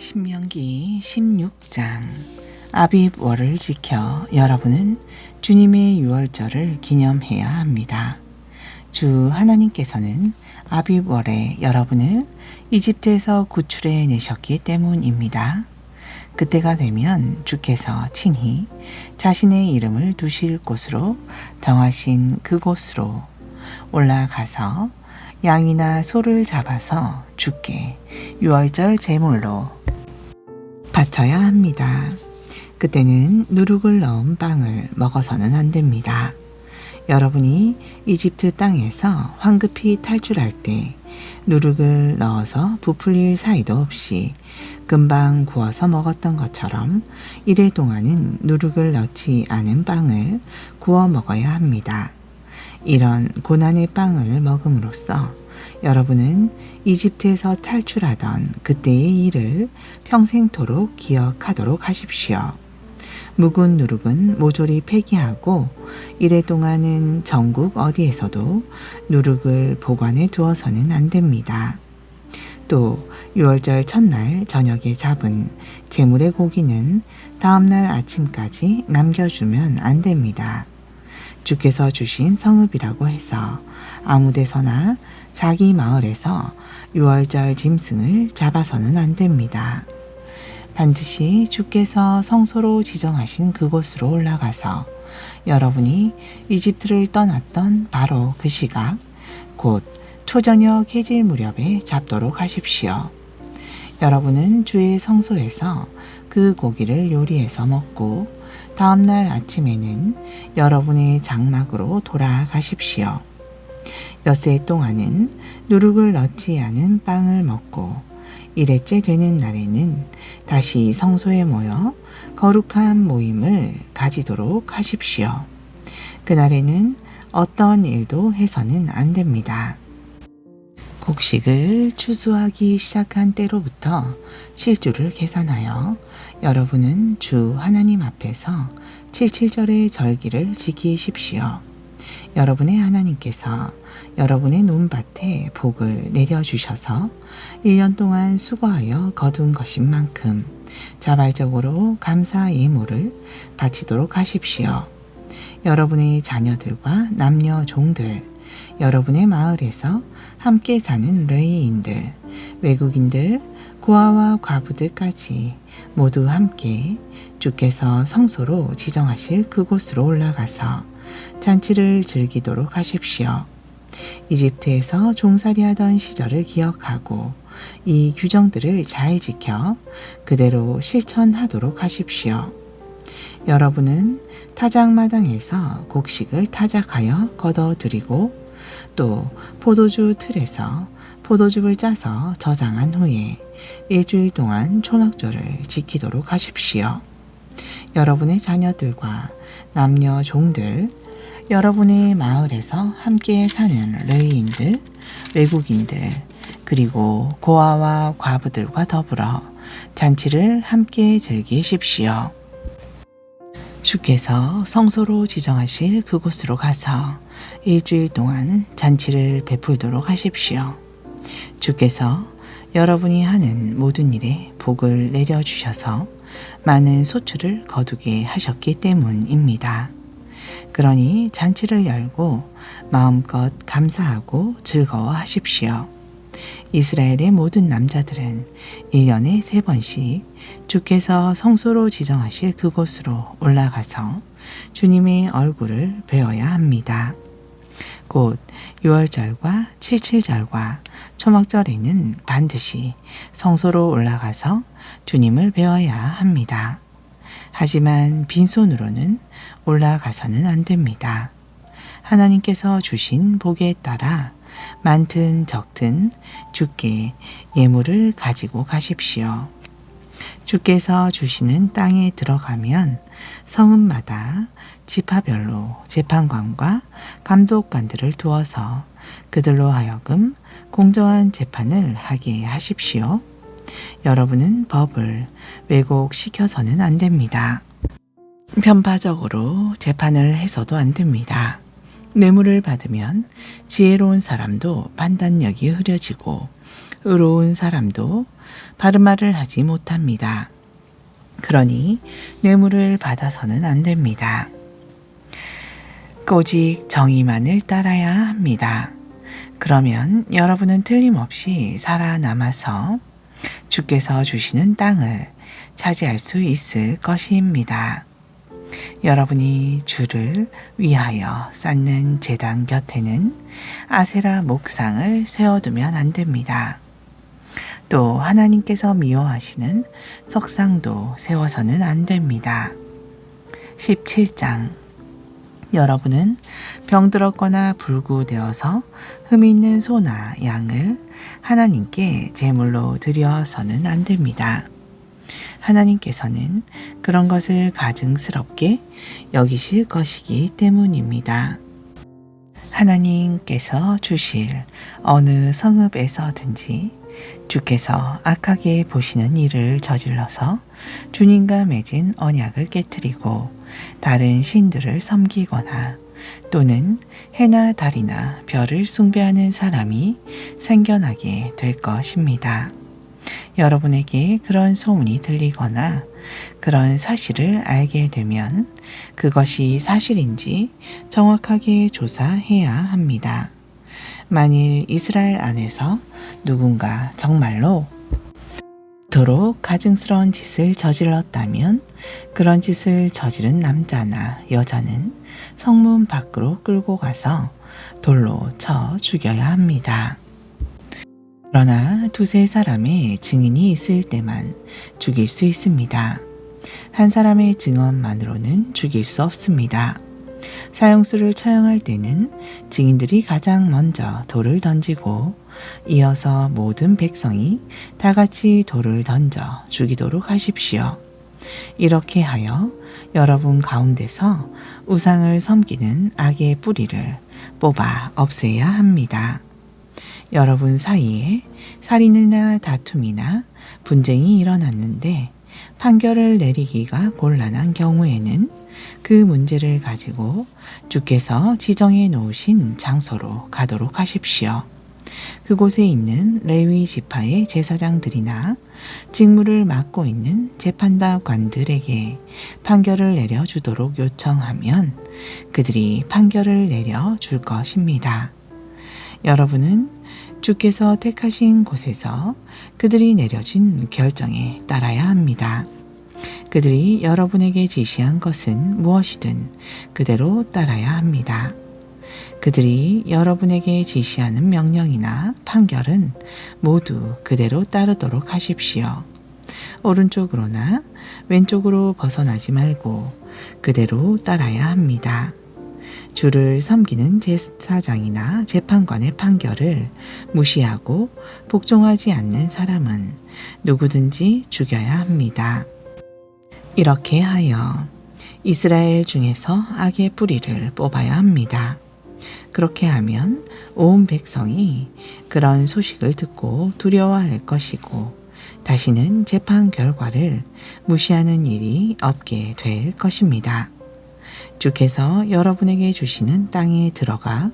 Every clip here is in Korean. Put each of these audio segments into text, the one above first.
신명기 16장 아빕월을 지켜 여러분은 주님의 유월절을 기념해야 합니다. 주 하나님께서는 아빕월에 여러분을 이집트에서 구출해 내셨기 때문입니다. 그때가 되면 주께서 친히 자신의 이름을 두실 곳으로 정하신 그곳으로 올라가서 양이나 소를 잡아서 주께 유월절 제물로 바쳐야 합니다. 그때는 누룩을 넣은 빵을 먹어서는 안 됩니다. 여러분이 이집트 땅에서 황급히 탈출할 때 누룩을 넣어서 부풀릴 사이도 없이 금방 구워서 먹었던 것처럼 이래 동안은 누룩을 넣지 않은 빵을 구워 먹어야 합니다. 이런 고난의 빵을 먹음으로써 여러분은 이집트에서 탈출하던 그때의 일을 평생토록 기억하도록 하십시오. 묵은 누룩은 모조리 폐기하고 이래 동안은 전국 어디에서도 누룩을 보관해 두어서는 안 됩니다. 또 6월절 첫날 저녁에 잡은 재물의 고기는 다음날 아침까지 남겨주면 안 됩니다. 주께서 주신 성읍이라고 해서 아무 데서나 자기 마을에서 6월절 짐승을 잡아서는 안 됩니다. 반드시 주께서 성소로 지정하신 그곳으로 올라가서 여러분이 이집트를 떠났던 바로 그 시각, 곧 초저녁 해질 무렵에 잡도록 하십시오. 여러분은 주의 성소에서 그 고기를 요리해서 먹고 다음날 아침에는 여러분의 장막으로 돌아가십시오. 엿새 동안은 누룩을 넣지 않은 빵을 먹고 일회째 되는 날에는 다시 성소에 모여 거룩한 모임을 가지도록 하십시오. 그날에는 어떤 일도 해서는 안 됩니다. 곡식을 추수하기 시작한 때로부터 7주를 계산하여 여러분은 주 하나님 앞에서 77절의 절기를 지키십시오. 여러분의 하나님께서 여러분의 논밭에 복을 내려주셔서 1년 동안 수고하여 거둔 것인 만큼 자발적으로 감사 예물을 바치도록 하십시오. 여러분의 자녀들과 남녀 종들, 여러분의 마을에서 함께 사는 레이인들, 외국인들, 고아와 과부들까지 모두 함께 주께서 성소로 지정하실 그곳으로 올라가서 잔치를 즐기도록 하십시오. 이집트에서 종살이 하던 시절을 기억하고 이 규정들을 잘 지켜 그대로 실천하도록 하십시오. 여러분은 타작마당에서 곡식을 타작하여 걷어들이고 또 포도주 틀에서 포도즙을 짜서 저장한 후에 일주일 동안 초막절을 지키도록 하십시오. 여러분의 자녀들과 남녀 종들, 여러분의 마을에서 함께 사는 레이인들, 외국인들, 그리고 고아와 과부들과 더불어 잔치를 함께 즐기십시오. 주께서 성소로 지정하실 그곳으로 가서 일주일 동안 잔치를 베풀도록 하십시오. 주께서 여러분이 하는 모든 일에 복을 내려주셔서 많은 소출을 거두게 하셨기 때문입니다. 그러니 잔치를 열고 마음껏 감사하고 즐거워하십시오. 이스라엘의 모든 남자들은 1년에 세 번씩 주께서 성소로 지정하실 그곳으로 올라가서 주님의 얼굴을 배워야 합니다. 곧 6월절과 77절과 초막절에는 반드시 성소로 올라가서 주님을 배워야 합니다. 하지만 빈손으로는 올라가서는 안 됩니다. 하나님께서 주신 복에 따라 많든 적든 주께 예물을 가지고 가십시오. 주께서 주시는 땅에 들어가면 성읍마다 지파별로 재판관과 감독관들을 두어서 그들로 하여금 공정한 재판을 하게 하십시오. 여러분은 법을 왜곡시켜서는 안 됩니다. 편파적으로 재판을 해서도 안 됩니다. 뇌물을 받으면 지혜로운 사람도 판단력이 흐려지고 의로운 사람도 바른 말을 하지 못합니다. 그러니 뇌물을 받아서는 안 됩니다. 오직 정의만을 따라야 합니다. 그러면 여러분은 틀림없이 살아남아서 주께서 주시는 땅을 차지할 수 있을 것입니다. 여러분이 주를 위하여 쌓는 재단 곁에는 아세라 목상을 세워두면 안 됩니다. 또 하나님께서 미워하시는 석상도 세워서는 안 됩니다. 17장 여러분은 병들었거나 불구되어서 흠 있는 소나 양을 하나님께 제물로 드려서는 안 됩니다. 하나님께서는 그런 것을 가증스럽게 여기실 것이기 때문입니다. 하나님께서 주실 어느 성읍에서든지 주께서 악하게 보시는 일을 저질러서 주님과 맺은 언약을 깨뜨리고 다른 신들을 섬기거나 또는 해나 달이나 별을 숭배하는 사람이 생겨나게 될 것입니다. 여러분에게 그런 소문이 들리거나 그런 사실을 알게 되면 그것이 사실인지 정확하게 조사해야 합니다. 만일 이스라엘 안에서 누군가 정말로 도록 가증스러운 짓을 저질렀다면 그런 짓을 저지른 남자나 여자는 성문 밖으로 끌고 가서 돌로 쳐 죽여야 합니다. 그러나 두세 사람의 증인이 있을 때만 죽일 수 있습니다. 한 사람의 증언만으로는 죽일 수 없습니다. 사형수를 처형할 때는 증인들이 가장 먼저 돌을 던지고 이어서 모든 백성이 다 같이 돌을 던져 죽이도록 하십시오. 이렇게 하여 여러분 가운데서 우상을 섬기는 악의 뿌리를 뽑아 없애야 합니다. 여러분 사이에 살인이나 다툼이나 분쟁이 일어났는데 판결을 내리기가 곤란한 경우에는 그 문제를 가지고 주께서 지정해 놓으신 장소로 가도록 하십시오. 그곳에 있는 레위 지파의 제사장들이나 직무를 맡고 있는 재판다관들에게 판결을 내려 주도록 요청하면 그들이 판결을 내려 줄 것입니다. 여러분은 주께서 택하신 곳에서 그들이 내려진 결정에 따라야 합니다. 그들이 여러분에게 지시한 것은 무엇이든 그대로 따라야 합니다. 그들이 여러분에게 지시하는 명령이나 판결은 모두 그대로 따르도록 하십시오. 오른쪽으로나 왼쪽으로 벗어나지 말고 그대로 따라야 합니다. 주를 섬기는 제사장이나 재판관의 판결을 무시하고 복종하지 않는 사람은 누구든지 죽여야 합니다. 이렇게 하여 이스라엘 중에서 악의 뿌리를 뽑아야 합니다. 그렇게 하면 온 백성이 그런 소식을 듣고 두려워할 것이고 다시는 재판 결과를 무시하는 일이 없게 될 것입니다. 주께서 여러분에게 주시는 땅에 들어가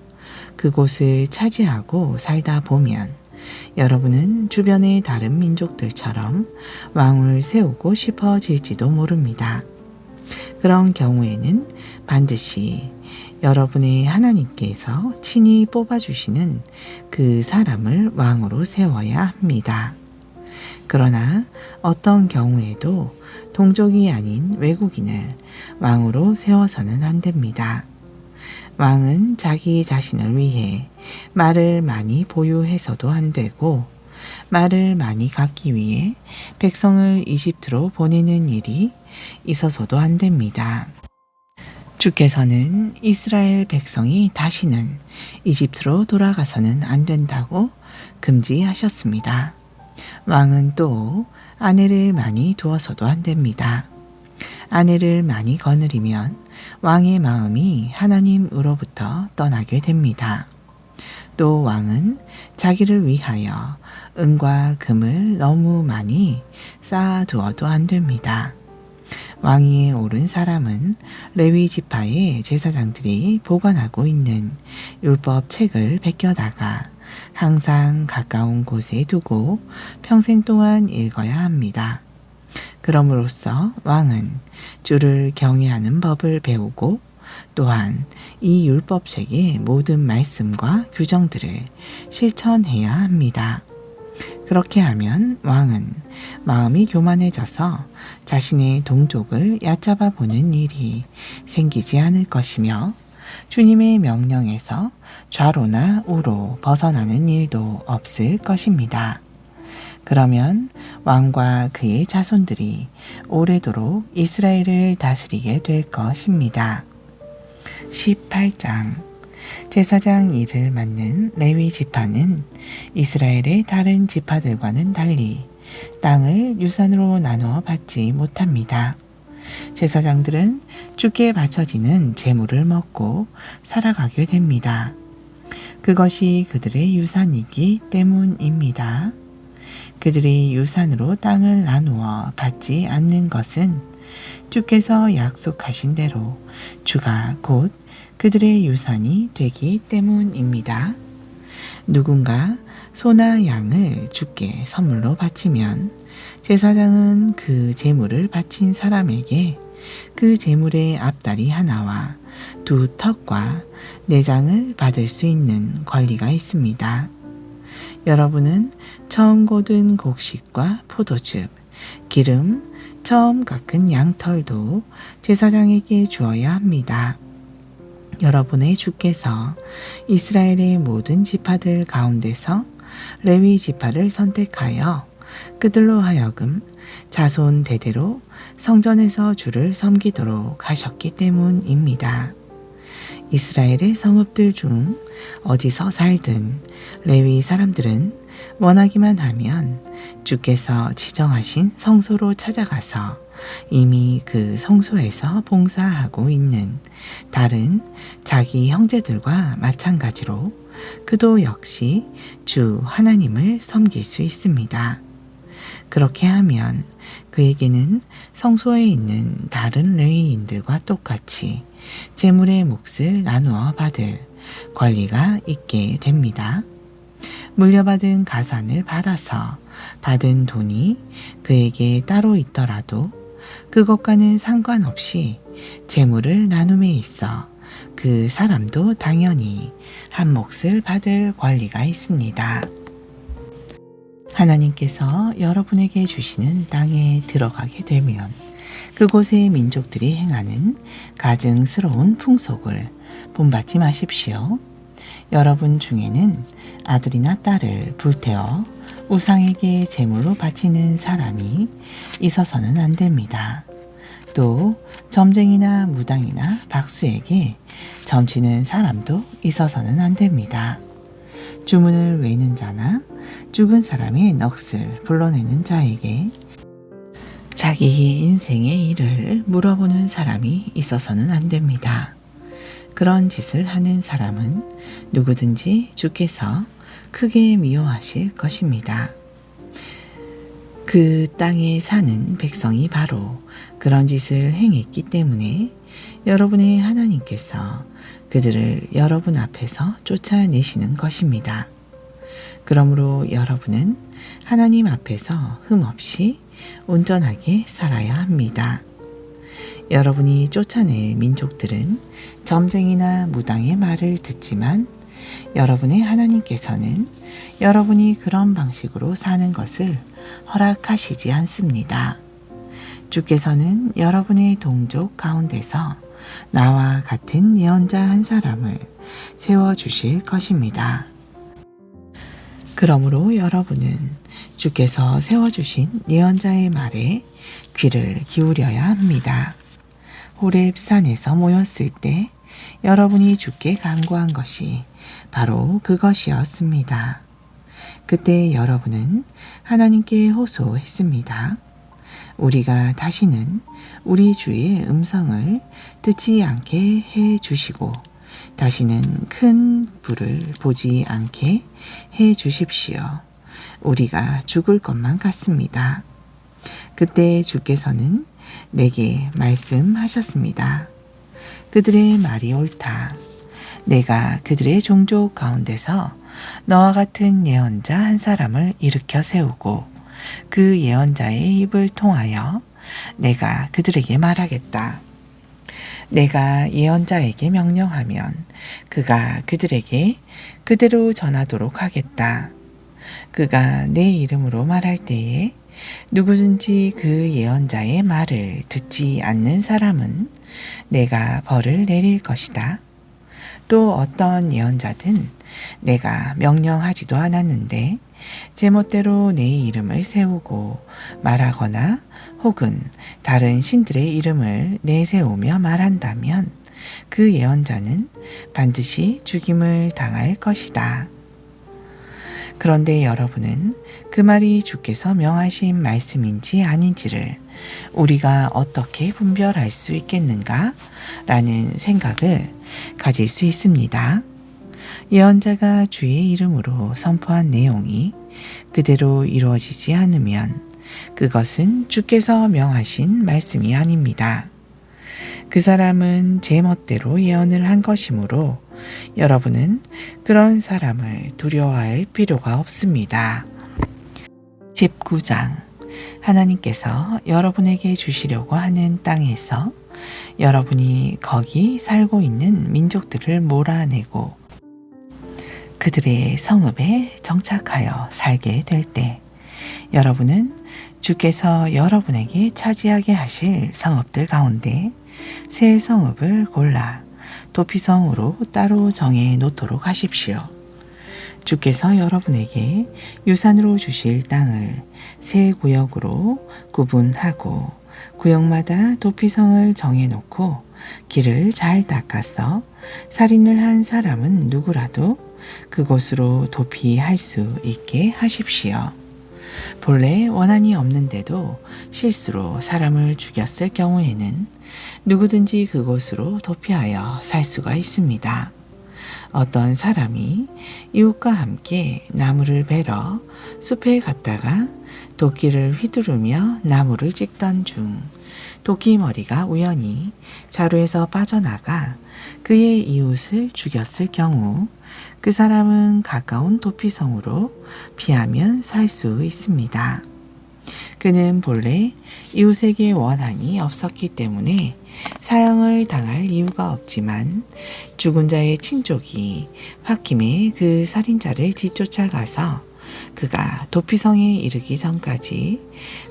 그곳을 차지하고 살다 보면 여러분은 주변의 다른 민족들처럼 왕을 세우고 싶어질지도 모릅니다. 그런 경우에는 반드시 여러분의 하나님께서 친히 뽑아주시는 그 사람을 왕으로 세워야 합니다. 그러나 어떤 경우에도 동족이 아닌 외국인을 왕으로 세워서는 안 됩니다. 왕은 자기 자신을 위해 말을 많이 보유해서도 안 되고 말을 많이 갖기 위해 백성을 이집트로 보내는 일이 있어서도 안 됩니다. 주께서는 이스라엘 백성이 다시는 이집트로 돌아가서는 안 된다고 금지하셨습니다. 왕은 또 아내를 많이 두어서도 안 됩니다. 아내를 많이 거느리면 왕의 마음이 하나님으로부터 떠나게 됩니다. 또 왕은 자기를 위하여 은과 금을 너무 많이 쌓아두어도 안 됩니다. 왕위에 오른 사람은 레위 지파의 제사장들이 보관하고 있는 율법 책을 베껴다가 항상 가까운 곳에 두고 평생 동안 읽어야 합니다. 그럼으로써 왕은 주를 경외하는 법을 배우고 또한 이 율법책의 모든 말씀과 규정들을 실천해야 합니다. 그렇게 하면 왕은 마음이 교만해져서 자신의 동족을 얕잡아 보는 일이 생기지 않을 것이며 주님의 명령에서 좌로나 우로 벗어나는 일도 없을 것입니다. 그러면 왕과 그의 자손들이 오래도록 이스라엘을 다스리게 될 것입니다. 18장 제사장 일을 맡는 레위 지파는 이스라엘의 다른 지파들과는 달리 땅을 유산으로 나누어 받지 못합니다. 제사장들은 주께 바쳐지는 재물을 먹고 살아가게 됩니다. 그것이 그들의 유산이기 때문입니다. 그들이 유산으로 땅을 나누어 받지 않는 것은 주께서 약속하신 대로 주가 곧 그들의 유산이 되기 때문입니다. 누군가 소나 양을 주께 선물로 바치면 제사장은 그 제물을 바친 사람에게 그 제물의 앞다리 하나와 두 턱과 내장을 받을 수 있는 권리가 있습니다. 여러분은 처음 고든 곡식과 포도즙, 기름, 처음 깎은 양털도 제사장에게 주어야 합니다. 여러분의 주께서 이스라엘의 모든 지파들 가운데서 레위 지파를 선택하여 그들로 하여금 자손 대대로 성전에서 주를 섬기도록 하셨기 때문입니다. 이스라엘의 성읍들 중 어디서 살든 레위 사람들은 원하기만 하면 주께서 지정하신 성소로 찾아가서 이미 그 성소에서 봉사하고 있는 다른 자기 형제들과 마찬가지로 그도 역시 주 하나님을 섬길 수 있습니다. 그렇게 하면 그에게는 성소에 있는 다른 레위인들과 똑같이 재물의 몫을 나누어 받을 권리가 있게 됩니다. 물려받은 가산을 팔아서 받은 돈이 그에게 따로 있더라도 그것과는 상관없이 재물을 나눔에 있어 그 사람도 당연히 한 몫을 받을 권리가 있습니다. 하나님께서 여러분에게 주시는 땅에 들어가게 되면 그곳의 민족들이 행하는 가증스러운 풍속을 본받지 마십시오. 여러분 중에는 아들이나 딸을 불태워 우상에게 제물로 바치는 사람이 있어서는 안 됩니다. 또 점쟁이나 무당이나 박수에게 점치는 사람도 있어서는 안 됩니다. 주문을 외는 자나 죽은 사람의 넋을 불러내는 자에게 자기 인생의 일을 물어보는 사람이 있어서는 안 됩니다. 그런 짓을 하는 사람은 누구든지 주께서 크게 미워하실 것입니다. 그 땅에 사는 백성이 바로 그런 짓을 행했기 때문에 여러분의 하나님께서 그들을 여러분 앞에서 쫓아내시는 것입니다. 그러므로 여러분은 하나님 앞에서 흠없이 온전하게 살아야 합니다. 여러분이 쫓아낼 민족들은 점쟁이나 무당의 말을 듣지만 여러분의 하나님께서는 여러분이 그런 방식으로 사는 것을 허락하시지 않습니다. 주께서는 여러분의 동족 가운데서 나와 같은 예언자 한 사람을 세워 주실 것입니다. 그러므로 여러분은 주께서 세워 주신 예언자의 말에 귀를 기울여야 합니다. 호렙 산에서 모였을 때 여러분이 주께 간구한 것이 바로 그것이었습니다. 그때 여러분은 하나님께 호소했습니다. 우리가 다시는 우리 주의 음성을 듣지 않게 해 주시고 다시는 큰 불을 보지 않게 해 주십시오. 우리가 죽을 것만 같습니다. 그때 주께서는 내게 말씀하셨습니다. 그들의 말이 옳다. 내가 그들의 종족 가운데서 너와 같은 예언자 한 사람을 일으켜 세우고 그 예언자의 입을 통하여 내가 그들에게 말하겠다. 내가 예언자에게 명령하면 그가 그들에게 그대로 전하도록 하겠다. 그가 내 이름으로 말할 때에 누구든지 그 예언자의 말을 듣지 않는 사람은 내가 벌을 내릴 것이다. 또 어떤 예언자든 내가 명령하지도 않았는데 제멋대로 내 이름을 세우고 말하거나 혹은 다른 신들의 이름을 내세우며 말한다면 그 예언자는 반드시 죽임을 당할 것이다. 그런데 여러분은 그 말이 주께서 명하신 말씀인지 아닌지를 우리가 어떻게 분별할 수 있겠는가? 라는 생각을 가질 수 있습니다. 예언자가 주의 이름으로 선포한 내용이 그대로 이루어지지 않으면 그것은 주께서 명하신 말씀이 아닙니다. 그 사람은 제 멋대로 예언을 한 것이므로 여러분은 그런 사람을 두려워할 필요가 없습니다. 19장 하나님께서 여러분에게 주시려고 하는 땅에서 여러분이 거기 살고 있는 민족들을 몰아내고 그들의 성읍에 정착하여 살게 될 때 여러분은 주께서 여러분에게 차지하게 하실 성읍들 가운데 새 성읍을 골라 도피성으로 따로 정해 놓도록 하십시오. 주께서 여러분에게 유산으로 주실 땅을 세 구역으로 구분하고 구역마다 도피성을 정해 놓고 길을 잘 닦아서 살인을 한 사람은 누구라도 그곳으로 도피할 수 있게 하십시오. 본래 원한이 없는데도 실수로 사람을 죽였을 경우에는 누구든지 그곳으로 도피하여 살 수가 있습니다. 어떤 사람이 이웃과 함께 나무를 베러 숲에 갔다가 도끼를 휘두르며 나무를 찍던 중 도끼 머리가 우연히 자루에서 빠져나가 그의 이웃을 죽였을 경우 그 사람은 가까운 도피성으로 피하면 살 수 있습니다. 그는 본래 이웃에게 원한이 없었기 때문에 사형을 당할 이유가 없지만 죽은 자의 친족이 홧김에 그 살인자를 뒤쫓아가서 그가 도피성에 이르기 전까지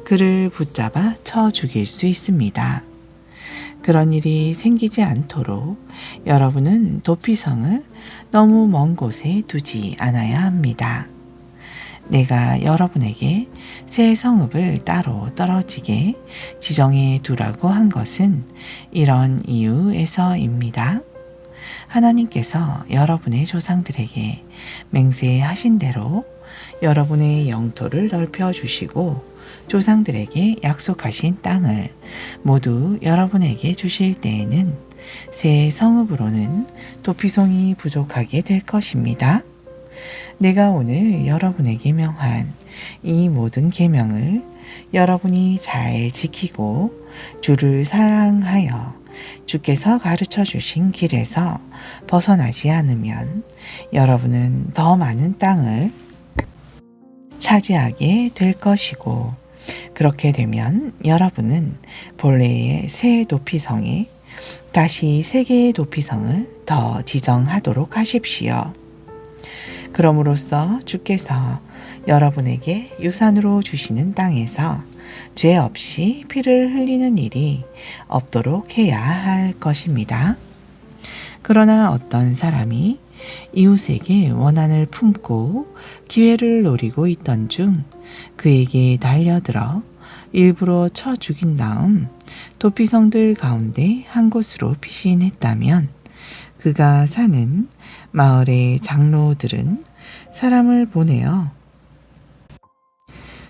그를 붙잡아 쳐 죽일 수 있습니다. 그런 일이 생기지 않도록 여러분은 도피성을 너무 먼 곳에 두지 않아야 합니다. 내가 여러분에게 새 성읍을 따로 떨어지게 지정해 두라고 한 것은 이런 이유에서입니다. 하나님께서 여러분의 조상들에게 맹세하신 대로 여러분의 영토를 넓혀 주시고 조상들에게 약속하신 땅을 모두 여러분에게 주실 때에는 새 성읍으로는 도피송이 부족하게 될 것입니다. 내가 오늘 여러분에게 명한 이 모든 계명을 여러분이 잘 지키고 주를 사랑하여 주께서 가르쳐 주신 길에서 벗어나지 않으면 여러분은 더 많은 땅을 차지하게 될 것이고 그렇게 되면 여러분은 본래의 새 도피성에 다시 세 개의 도피성을 더 지정하도록 하십시오. 그럼으로써 주께서 여러분에게 유산으로 주시는 땅에서 죄 없이 피를 흘리는 일이 없도록 해야 할 것입니다. 그러나 어떤 사람이 이웃에게 원한을 품고 기회를 노리고 있던 중 그에게 달려들어 일부러 쳐 죽인 다음 도피성들 가운데 한 곳으로 피신했다면 그가 사는 마을의 장로들은 사람을 보내어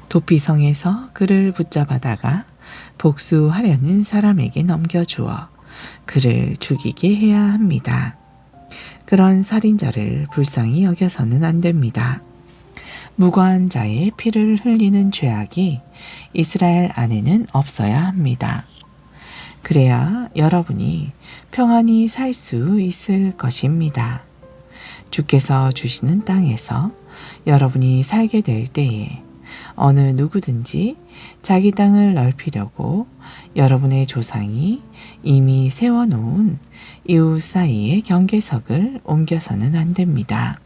도피성에서 그를 붙잡아다가 복수하려는 사람에게 넘겨주어 그를 죽이게 해야 합니다. 그런 살인자를 불쌍히 여겨서는 안 됩니다. 무고한 자의 피를 흘리는 죄악이 이스라엘 안에는 없어야 합니다. 그래야 여러분이 평안히 살 수 있을 것입니다. 주께서 주시는 땅에서 여러분이 살게 될 때에 어느 누구든지 자기 땅을 넓히려고 여러분의 조상이 이미 세워놓은 이웃 사이의 경계석을 옮겨서는 안 됩니다.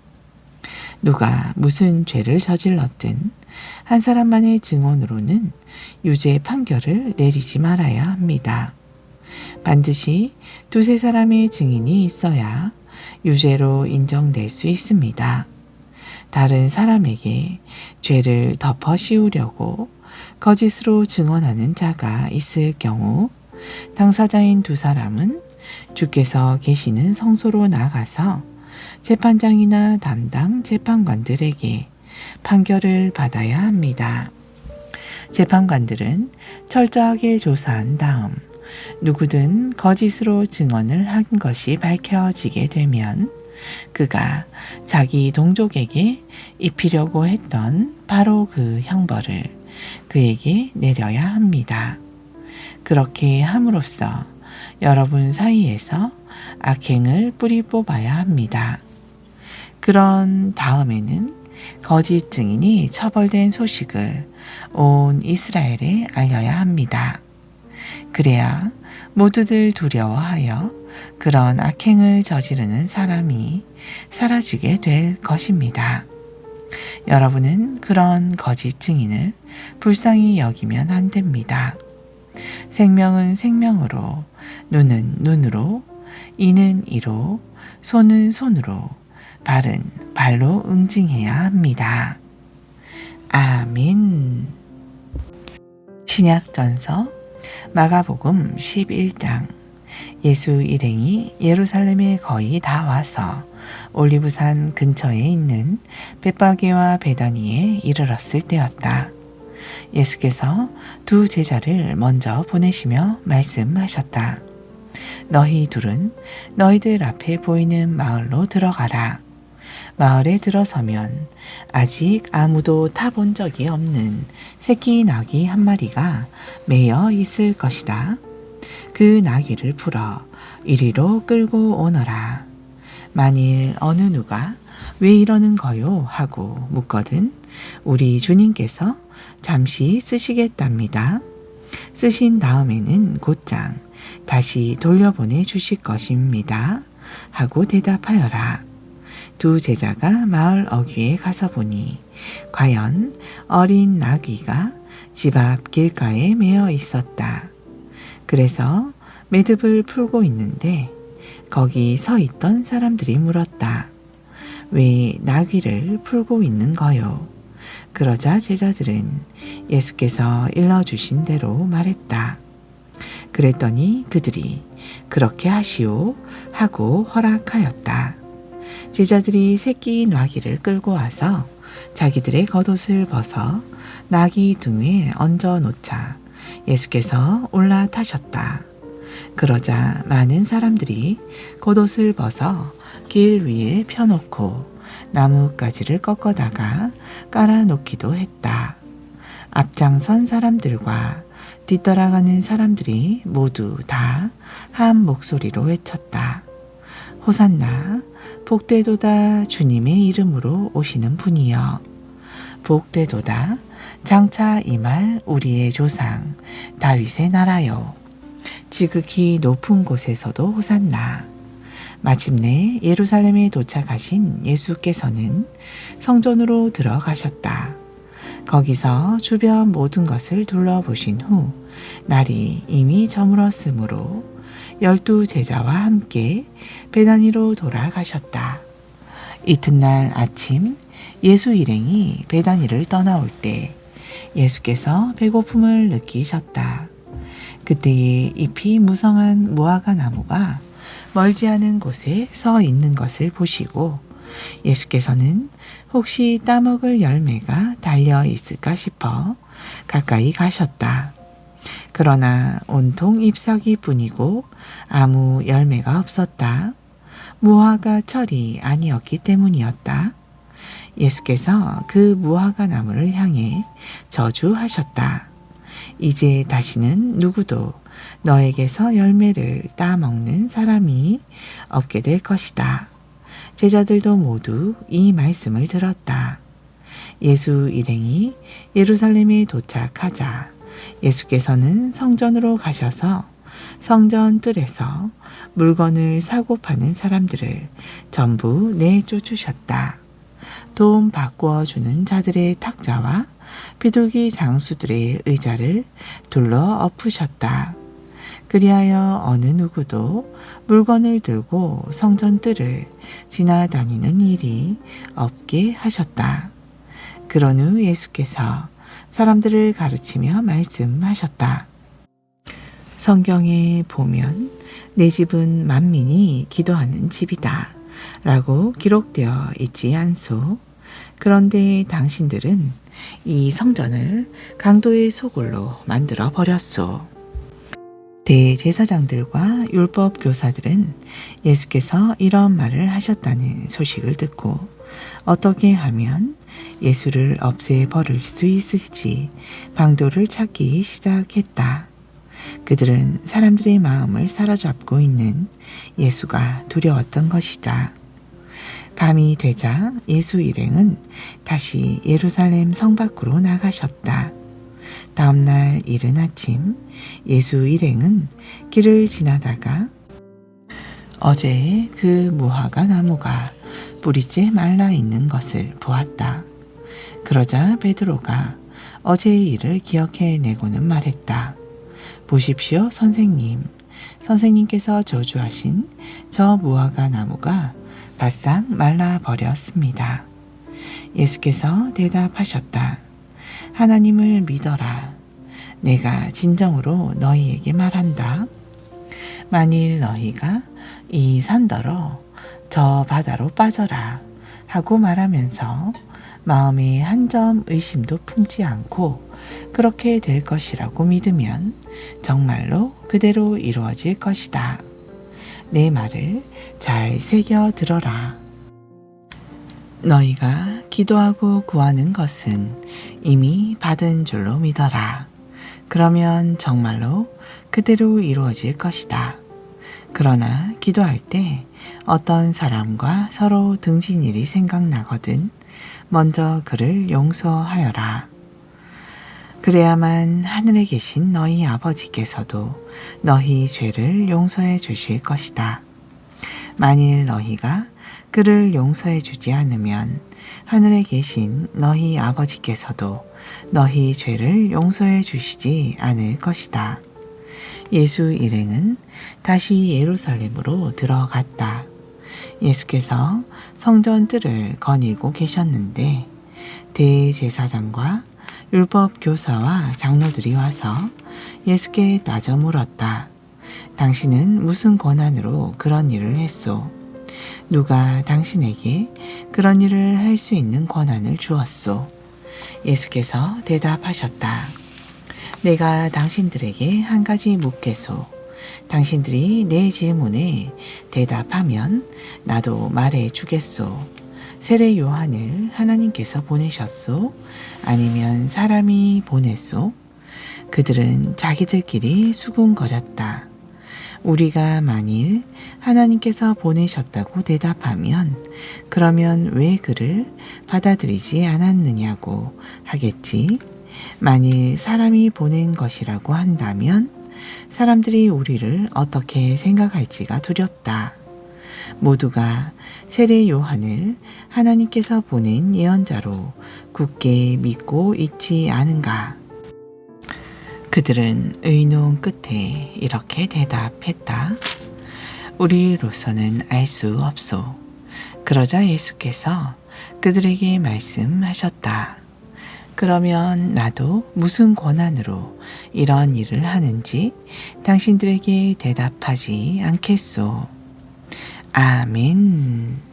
누가 무슨 죄를 저질렀든 한 사람만의 증언으로는 유죄 판결을 내리지 말아야 합니다. 반드시 두세 사람의 증인이 있어야 유죄로 인정될 수 있습니다. 다른 사람에게 죄를 덮어 씌우려고 거짓으로 증언하는 자가 있을 경우 당사자인 두 사람은 주께서 계시는 성소로 나가서 재판장이나 담당 재판관들에게 판결을 받아야 합니다. 재판관들은 철저하게 조사한 다음 누구든 거짓으로 증언을 한 것이 밝혀지게 되면 그가 자기 동족에게 입히려고 했던 바로 그 형벌을 그에게 내려야 합니다. 그렇게 함으로써 여러분 사이에서 악행을 뿌리 뽑아야 합니다. 그런 다음에는 거짓 증인이 처벌된 소식을 온 이스라엘에 알려야 합니다. 그래야 모두들 두려워하여 그런 악행을 저지르는 사람이 사라지게 될 것입니다. 여러분은 그런 거짓 증인을 불쌍히 여기면 안 됩니다. 생명은 생명으로, 눈은 눈으로, 이는 이로, 손은 손으로, 발은 발로 응징해야 합니다. 아멘. 신약전서 마가복음 11장 예수 일행이 예루살렘에 거의 다 와서 올리브산 근처에 있는 bet바게와 베다니에 이르렀을 때였다. 예수께서 두 제자를 먼저 보내시며 말씀하셨다. 너희 둘은 너희들 앞에 보이는 마을로 들어가라. 마을에 들어서면 아직 아무도 타본 적이 없는 새끼 나귀 한 마리가 매여 있을 것이다. 그 나귀를 풀어 이리로 끌고 오너라. 만일 어느 누가 왜 이러는 거요? 하고 묻거든 우리 주님께서 잠시 쓰시겠답니다. 쓰신 다음에는 곧장 다시 돌려보내 주실 것입니다. 하고 대답하여라. 두 제자가 마을 어귀에 가서 보니 과연 어린 나귀가 집 앞 길가에 매어 있었다. 그래서 매듭을 풀고 있는데 거기 서 있던 사람들이 물었다. 왜 나귀를 풀고 있는 거요? 그러자 제자들은 예수께서 일러주신 대로 말했다. 그랬더니 그들이 그렇게 하시오 하고 허락하였다. 제자들이 새끼 나귀를 끌고 와서 자기들의 겉옷을 벗어 나귀 등에 얹어 놓자 예수께서 올라타셨다. 그러자 많은 사람들이 겉옷을 벗어 길 위에 펴놓고 나뭇가지를 꺾어다가 깔아놓기도 했다. 앞장선 사람들과 뒤따라가는 사람들이 모두 다 한 목소리로 외쳤다. 호산나, 복되도다 주님의 이름으로 오시는 분이여. 복되도다 장차 이 말 우리의 조상 다윗의 나라요. 지극히 높은 곳에서도 호산나. 마침내 예루살렘에 도착하신 예수께서는 성전으로 들어가셨다. 거기서 주변 모든 것을 둘러보신 후 날이 이미 저물었으므로 열두 제자와 함께 베다니로 돌아가셨다. 이튿날 아침 예수 일행이 베다니를 떠나올 때 예수께서 배고픔을 느끼셨다. 그때에 잎이 무성한 무화과 나무가 멀지 않은 곳에 서 있는 것을 보시고 예수께서는 혹시 따먹을 열매가 달려 있을까 싶어 가까이 가셨다. 그러나 온통 잎사귀 뿐이고 아무 열매가 없었다. 무화과 철이 아니었기 때문이었다. 예수께서 그 무화과 나무를 향해 저주하셨다. 이제 다시는 누구도 너에게서 열매를 따먹는 사람이 없게 될 것이다. 제자들도 모두 이 말씀을 들었다. 예수 일행이 예루살렘에 도착하자 예수께서는 성전으로 가셔서 성전 뜰에서 물건을 사고 파는 사람들을 전부 내쫓으셨다. 돈 바꾸어 주는 자들의 탁자와 비둘기 장수들의 의자를 둘러 엎으셨다. 그리하여 어느 누구도 물건을 들고 성전 뜰을 지나다니는 일이 없게 하셨다. 그런 후 예수께서 사람들을 가르치며 말씀하셨다. 성경에 보면 내 집은 만민이 기도하는 집이다. 라고 기록되어 있지 않소. 그런데 당신들은 이 성전을 강도의 소굴로 만들어 버렸소. 대제사장들과 율법 교사들은 예수께서 이런 말을 하셨다는 소식을 듣고 어떻게 하면 예수를 없애 버릴 수 있을지 방도를 찾기 시작했다. 그들은 사람들의 마음을 사로잡고 있는 예수가 두려웠던 것이다. 밤이 되자 예수 일행은 다시 예루살렘 성 밖으로 나가셨다. 다음날 이른 아침 예수 일행은 길을 지나다가 어제 그 무화과 나무가 뿌리째 말라 있는 것을 보았다. 그러자 베드로가 어제의 일을 기억해내고는 말했다. 보십시오, 선생님. 선생님께서 저주하신 저 무화과 나무가 바싹 말라 버렸습니다. 예수께서 대답하셨다. 하나님을 믿어라. 내가 진정으로 너희에게 말한다. 만일 너희가 이 산더러 저 바다로 빠져라 하고 말하면서 마음에 한점 의심도 품지 않고 그렇게 될 것이라고 믿으면 정말로 그대로 이루어질 것이다. 내 말을 잘 새겨 들어라. 너희가 기도하고 구하는 것은 이미 받은 줄로 믿어라. 그러면 정말로 그대로 이루어질 것이다. 그러나 기도할 때 어떤 사람과 서로 등진 일이 생각나거든 먼저 그를 용서하여라. 그래야만 하늘에 계신 너희 아버지께서도 너희 죄를 용서해 주실 것이다. 만일 너희가 그를 용서해 주지 않으면 하늘에 계신 너희 아버지께서도 너희 죄를 용서해 주시지 않을 것이다. 예수 일행은 다시 예루살렘으로 들어갔다. 예수께서 성전 뜰을 거닐고 계셨는데 대제사장과 율법 교사와 장로들이 와서 예수께 따져 물었다. 당신은 무슨 권한으로 그런 일을 했소? 누가 당신에게 그런 일을 할 수 있는 권한을 주었소? 예수께서 대답하셨다. 내가 당신들에게 한 가지 묻겠소. 당신들이 내 질문에 대답하면 나도 말해 주겠소. 세례 요한을 하나님께서 보내셨소? 아니면 사람이 보냈소? 그들은 자기들끼리 수군거렸다. 우리가 만일 하나님께서 보내셨다고 대답하면 그러면 왜 그를 받아들이지 않았느냐고 하겠지. 만일 사람이 보낸 것이라고 한다면 사람들이 우리를 어떻게 생각할지가 두렵다. 모두가 세례 요한을 하나님께서 보낸 예언자로 굳게 믿고 있지 않은가? 그들은 의논 끝에 이렇게 대답했다. 우리로서는 알 수 없소. 그러자 예수께서 그들에게 말씀하셨다. 그러면 나도 무슨 권한으로 이런 일을 하는지 당신들에게 대답하지 않겠소. 아멘.